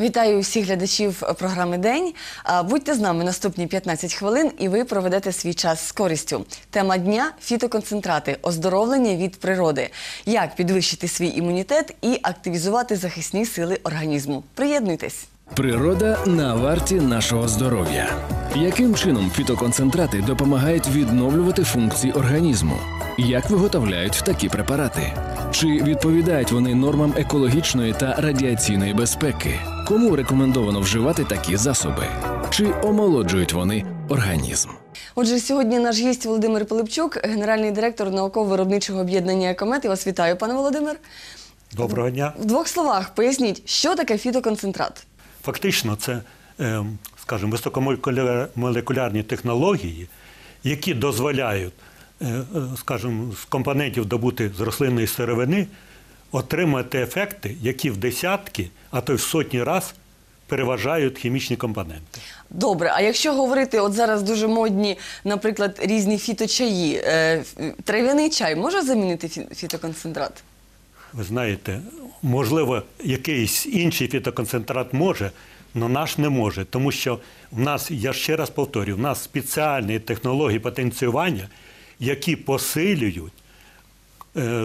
Вітаю усіх глядачів програми День. Будьте з нами наступні 15 хвилин, і ви проведете свій час з користю. Тема дня фітоконцентрати, оздоровлення від природи. Як підвищити свій імунітет і активізувати захисні сили організму. Приєднуйтесь. Природа на варті нашого здоров'я. Яким чином фітоконцентрати допомагають відновлювати функції організму? Як виготовляють такі препарати? Чи відповідають вони нормам екологічної та радіаційної безпеки? Кому рекомендовано вживати такі засоби? Чи омолоджують вони організм? Отже, сьогодні наш гість Володимир Пилипчук, генеральний директор науково-виробничого об'єднання «Екомет». Я вас вітаю, пане Володимир. Доброго дня. В двох словах поясніть, що таке фітоконцентрат. Фактично, це, е, скажімо, високомолекулярні технології, які дозволяють, е, е, скажімо, з компонентів добути з рослинної сировини отримати ефекти, які в десятки, а то й в сотні раз переважають хімічні компоненти. Добре, а якщо говорити, от зараз дуже модні, наприклад, різні фіточаї, е, трав'яний чай може замінити фітоконцентрат? Ви знаєте, можливо, якийсь інший фітоконцентрат може, але наш не може. Тому що в нас, я ще раз повторюю, в нас спеціальні технології потенціювання, які посилюють,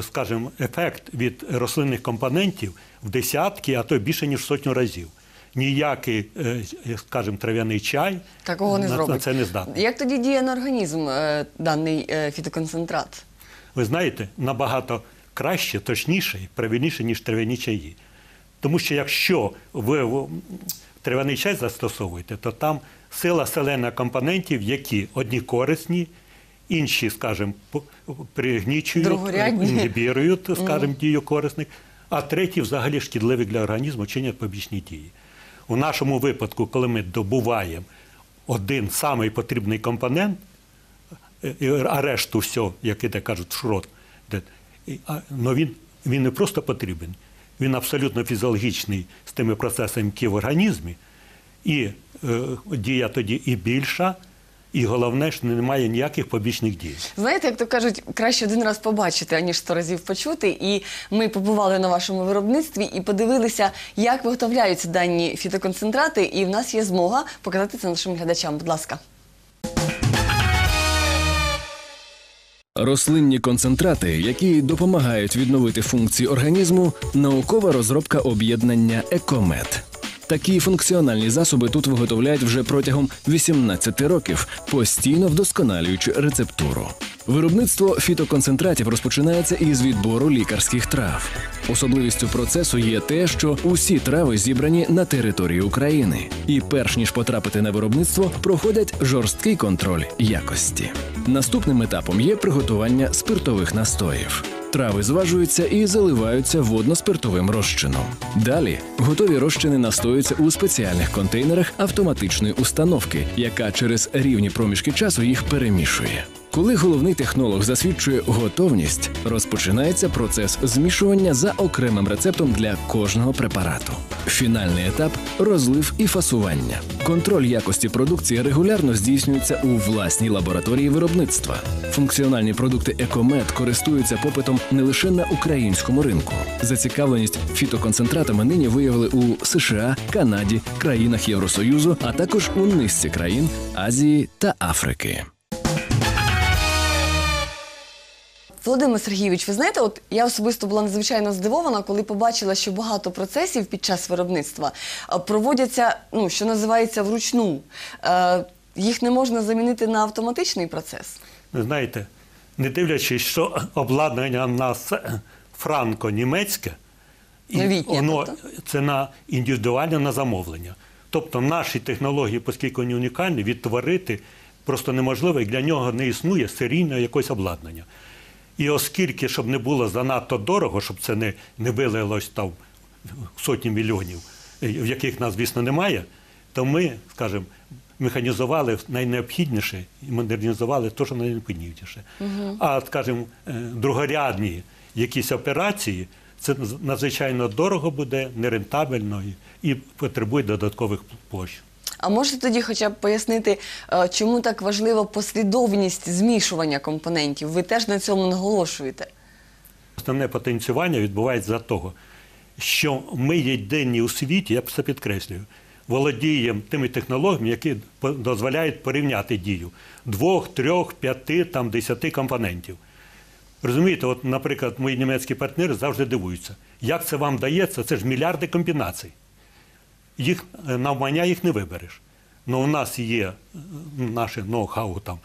скажімо, ефект від рослинних компонентів в десятки, а то більше, ніж в сотню разів. Ніякий, е, скажімо, трав'яний чай Такого не на, зробить. на це не здатний. Як тоді діє на організм е, даний е, фітоконцентрат? ви знаєте, набагато краще, точніше і правильніше, ніж трав'яні чаї. Тому що якщо ви трав'яний чай застосовуєте, то там сила селена компонентів, які одні корисні, інші, скажімо, пригнічують, інгібірують, скажімо, дію корисних, а треті взагалі шкідливі для організму, чинять побічні дії. У нашому випадку, коли ми добуваємо один самий потрібний компонент, Е, а решту все, як іде кажуть, шрот. Де- і- а- Но він, він не просто потрібен, він абсолютно фізіологічний з тими процесами, які в організмі, і е, дія тоді і більша, і головне, що немає ніяких побічних дій. Знаєте, як то кажуть, краще один раз побачити, аніж сто разів почути. І ми побували на вашому виробництві і подивилися, як виготовляються дані фітоконцентрати. І в нас є змога показати це нашим глядачам. Будь ласка. Рослинні концентрати, які допомагають відновити функції організму, наукова розробка об'єднання Екомет. Такі функціональні засоби тут виготовляють вже протягом 18 років, постійно вдосконалюючи рецептуру. Виробництво фітоконцентратів розпочинається із відбору лікарських трав. Особливістю процесу є те, що усі трави зібрані на території України, і перш ніж потрапити на виробництво, проходять жорсткий контроль якості. Наступним етапом є приготування спиртових настоїв. Трави зважуються і заливаються водно-спиртовим розчином. Далі готові розчини настоюються у спеціальних контейнерах автоматичної установки, яка через рівні проміжки часу їх перемішує. Коли головний технолог засвідчує готовність, розпочинається процес змішування за окремим рецептом для кожного препарату. Фінальний етап розлив і фасування. Контроль якості продукції регулярно здійснюється у власній лабораторії виробництва. Функціональні продукти Екомет користуються попитом не лише на українському ринку. Зацікавленість фітоконцентратами нині виявили у США, Канаді, країнах Євросоюзу, а також у низці країн Азії та Африки. Володимир Сергійович, ви знаєте, от я особисто була надзвичайно здивована, коли побачила, що багато процесів під час виробництва е, проводяться, ну що називається, вручну. Е, Їх не можна замінити на автоматичний процес. Ви знаєте, не дивлячись, що обладнання в нас е, франко-німецьке, Новітнє, воно тобто? це на індивідуальне на замовлення. Тобто наші технології, оскільки вони унікальні, відтворити просто неможливо, і для нього не існує серійного якогось обладнання. І оскільки, щоб не було занадто дорого, щоб це не, не вилилось там сотні мільйонів, е, в яких нас, звісно, немає, то ми, скажімо, механізували найнеобхідніше і модернізували те, що найнеобхідніше. А, скажімо, е, другорядні якісь операції, це надзвичайно дорого буде, нерентабельно і потребує додаткових площ. А можете тоді хоча б пояснити, е, чому так важлива послідовність змішування компонентів? Ви теж на цьому наголошуєте. Основне потенціювання відбувається за того. що ми єдині у світі, я це підкреслюю, володіємо тими технологіями, які дозволяють порівняти дію двох, трьох, п'яти, там, десяти компонентів. Розумієте, от, наприклад, мої німецькі партнери завжди дивуються, як це вам дається, це ж мільярди комбінацій. Їх е, навмання їх не вибереш. Ну, у нас є е, наше ноу-хау там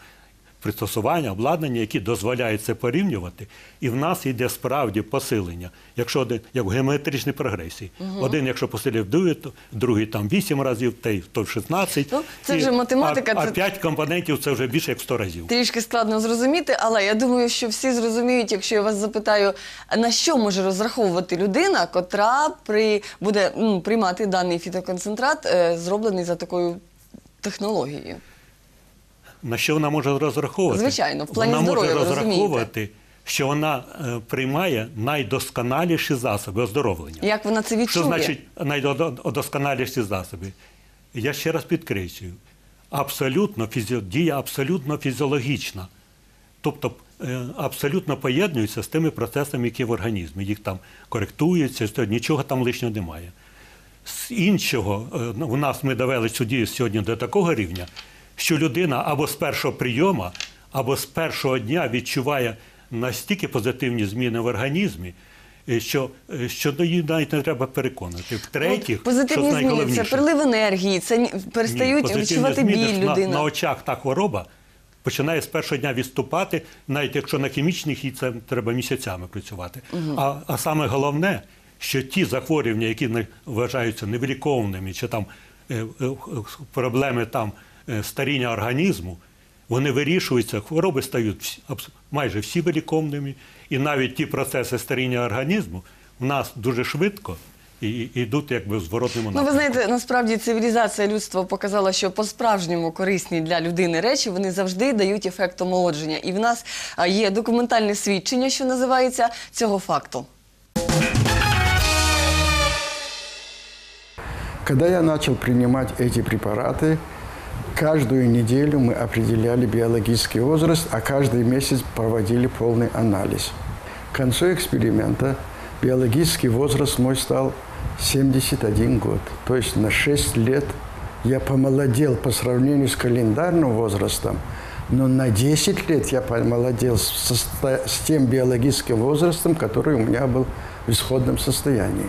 пристосування, обладнання, які дозволяють це порівнювати, і в нас йде справді посилення. Якщо один, як в геометричній прогресії, один, якщо посилив дує, то другий там 8 разів, той, то 16. Ну, це І- вже математика, А, це- а 5 компонентів це вже більше як 100 разів. Трішки складно зрозуміти, але я думаю, що всі зрозуміють, якщо я вас запитаю, на що може розраховувати людина, котра при, буде м, приймати даний фітоконцентрат, е, зроблений за такою технологією. На що вона може розраховувати? Звичайно, в плані вона здоров'я, може розраховувати, що вона е, приймає найдосконаліші засоби оздоровлення. Як вона це відчує? Що значить найдосконаліші засоби? Я ще раз підкреслюю, абсолютно фізіо... дія абсолютно фізіологічна. Тобто е, абсолютно поєднуються з тими процесами, які в організмі. Їх там коректуються, нічого там лишнього немає. З іншого, е, ну, у нас ми довели цю дію сьогодні до такого рівня, що людина або з першого прийому, або з першого дня відчуває настільки позитивні зміни в організмі, е, що, е, що до її навіть не треба переконати. В-третіх, От позитивні що зміни, це прилив енергії, це перестають ні, відчувати зміни біль на, на очах та хвороба починає з першого дня відступати, навіть якщо на хімічних їй це треба місяцями працювати. А, а саме головне, що ті захворювання, які не вважаються невиліковними, чи там е, проблеми там старіння організму, вони вирішуються, хвороби стають всі- абс- майже всі виліковними, і навіть ті процеси старіння організму в нас дуже швидко і, йдуть якби в зворотному Ну, ви знаєте, насправді цивілізація людства показала, що по-справжньому корисні для людини речі вони завжди дають ефект омолодження. І в нас є документальне свідчення, що називається цього факту. Когда я начал принимать эти препараты, каждую неделю мы определяли биологический возраст, а каждый месяц проводили полный анализ. К концу эксперимента биологический возраст мой стал 71 год. То есть на 6 лет я помолодел по сравнению с календарным возрастом, но на 10 лет я помолодел с, тем биологическим возрастом, который у меня был в исходном состоянии.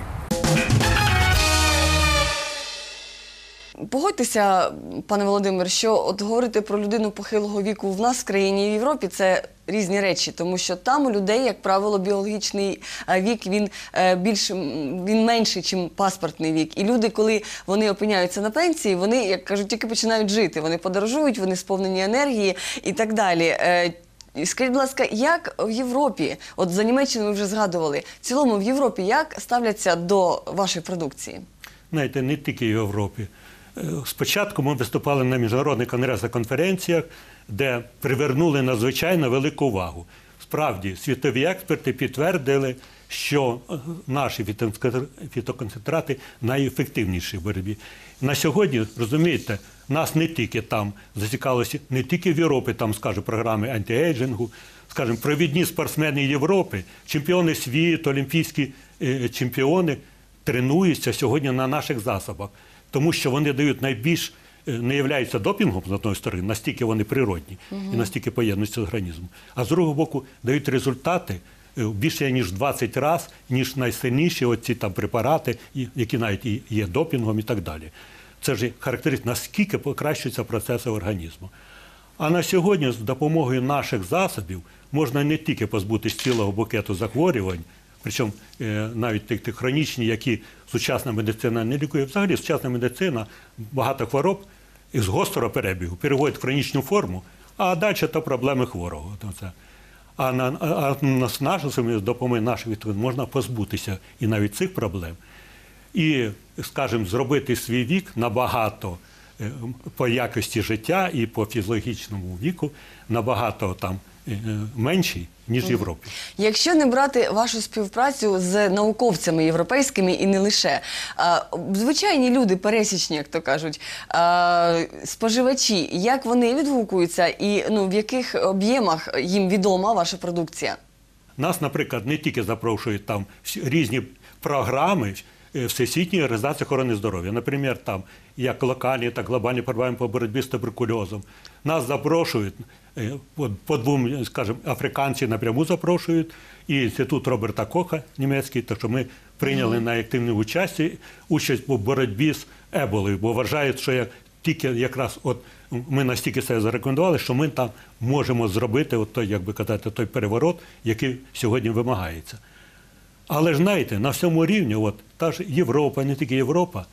Погодьтеся, пане Володимир, що от говорити про людину похилого віку в нас в країні і в Європі це різні речі, тому що там у людей, як правило, біологічний е, вік він е, більш він менший, ніж паспортний вік. І люди, коли вони опиняються на пенсії, вони, як кажуть, тільки починають жити. Вони подорожують, вони сповнені енергії і так далі. Е, Скажіть, будь ласка, як в Європі, от за Німеччину ви вже згадували, в цілому в Європі як ставляться до вашої продукції? знаєте, не тільки в Європі. Спочатку ми виступали на міжнародних конгресах конференціях, де привернули надзвичайно велику увагу. Справді, світові експерти підтвердили, що е, наші фітоконцентрати найефективніші в боротьбі. На сьогодні, розумієте, нас не тільки там зацікавилося, не тільки в Європі, там, скажімо, програми антиейджингу, скажімо, провідні спортсмени Європи, чемпіони світу, олімпійські е, чемпіони тренуються сьогодні на наших засобах, тому що вони дають найбільш е, не являються допінгом з одної сторони, настільки вони природні і настільки поєднуються з організмом, а з другого боку дають результати е, більше ніж 20 разів, ніж найсильніші оці там препарати, які навіть і є допінгом і так далі. Це ж характеристика, наскільки покращуються процеси організму. А на сьогодні з допомогою наших засобів можна не тільки позбутися цілого букету захворювань, причому е, навіть тих, тих хронічні, які сучасна медицина не лікує. Взагалі сучасна медицина багато хвороб із гострого перебігу переводить в хронічну форму, а далі то проблеми хворого. А на, а а на- з допомогою наших відповідей можна позбутися і навіть цих проблем. І, скажімо, зробити свій вік набагато е, по якості життя і по фізіологічному віку набагато там менший, ніж в Європі. Якщо не брати вашу співпрацю з науковцями європейськими і не лише, а, звичайні люди, пересічні, як то кажуть, а, споживачі, як вони відгукуються і ну, в яких об'ємах їм відома ваша продукція? Нас, наприклад, не тільки запрошують там різні програми е, Всесвітньої організації охорони здоров'я. Наприклад, там як локальні, так глобальні програми по боротьбі з туберкульозом. Нас запрошують е, по, по двом, скажімо, африканці напряму запрошують, і інститут Роберта Коха німецький, так що ми прийняли на активну участь, участь у боротьбі з еболою, бо вважають, що як тільки якраз от ми настільки себе зарекомендували, що ми там можемо зробити от той, як би казати, той переворот, який сьогодні вимагається. Але ж знаєте, на всьому рівні, от та ж Європа, не тільки Європа,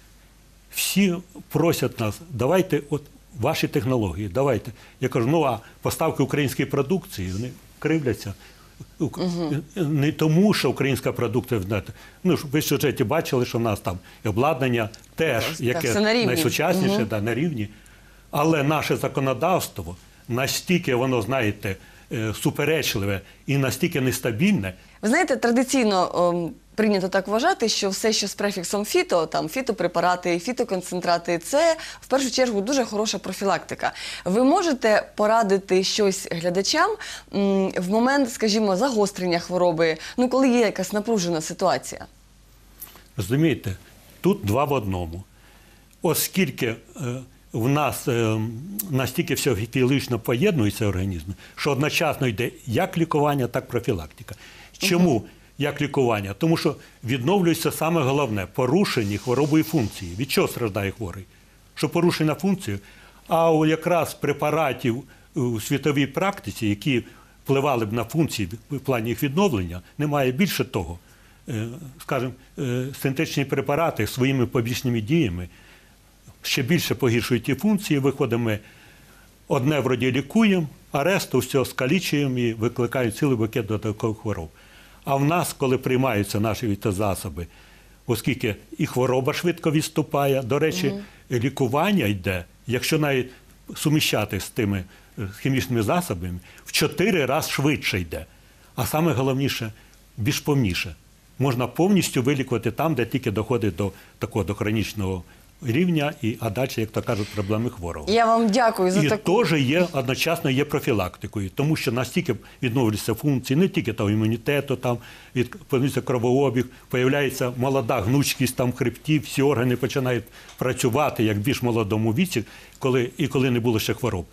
всі просять нас, давайте от ваші технології, давайте. Я кажу, ну а поставки української продукції вони кривляться. Ук- Не тому, що українська продукція, знаєте, ну ж ви в сюжеті бачили, що в нас там обладнання теж, Так, яке все на найсучасніше, Мгм. да, на рівні. Але наше законодавство настільки воно, знаєте, е, суперечливе і настільки нестабільне, Ви знаєте, традиційно ем, прийнято так вважати, що все, що з префіксом фіто, там фітопрепарати, фітоконцентрати, це в першу чергу дуже хороша профілактика. Ви можете порадити щось глядачам м, в момент, скажімо, загострення хвороби, ну коли є якась напружена ситуація. Розумієте, тут два в одному. Оскільки е, в нас е, настільки все фізично поєднується організм, що одночасно йде як лікування, так і профілактика. Чому як лікування? Тому що відновлюється саме головне порушені хворобої функції. Від чого страждає хворий? Що порушена функція, а якраз препаратів у світовій практиці, які впливали б на функції в плані їх відновлення, немає більше того. Е, скажімо, е, синтетичні препарати своїми побічними діями ще більше погіршують ті функції, виходимо одне вроді лікуємо, а решту все скалічуємо і викликають цілий букет додаткових хвороб. А в нас, коли приймаються наші засоби, оскільки і хвороба швидко відступає, до речі, лікування йде, якщо навіть суміщати з тими е, хімічними засобами, в чотири рази швидше йде. А саме головніше, більш повніше. Можна повністю вилікувати там, де тільки доходить до такого до хронічного рівня, і, а далі, як то кажуть, проблеми хворого. Я вам дякую за І таку. теж є одночасно є профілактикою, тому що настільки відновлюються функції не тільки того імунітету, там відповідно кровообіг, появляється молода гнучкість там хребтів, всі органи починають працювати як в більш молодому віці, коли і коли не було ще хвороб.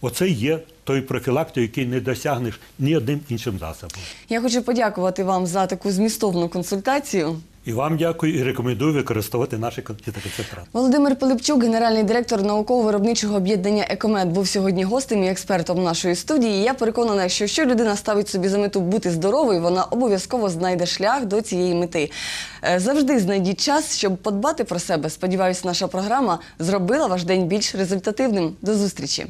Оце є той профілактик, який не досягнеш ні одним іншим засобом. Я хочу подякувати вам за таку змістовну консультацію. І вам дякую і рекомендую використовувати наші фітоконцентрати. Володимир Пилипчук, генеральний директор науково-виробничого об'єднання Екомед, був сьогодні гостем і експертом нашої студії. Я переконана, що що людина ставить собі за мету бути здоровою, вона обов'язково знайде шлях до цієї мети. Е, Завжди знайдіть час, щоб подбати про себе. Сподіваюсь, наша програма зробила ваш день більш результативним. До зустрічі.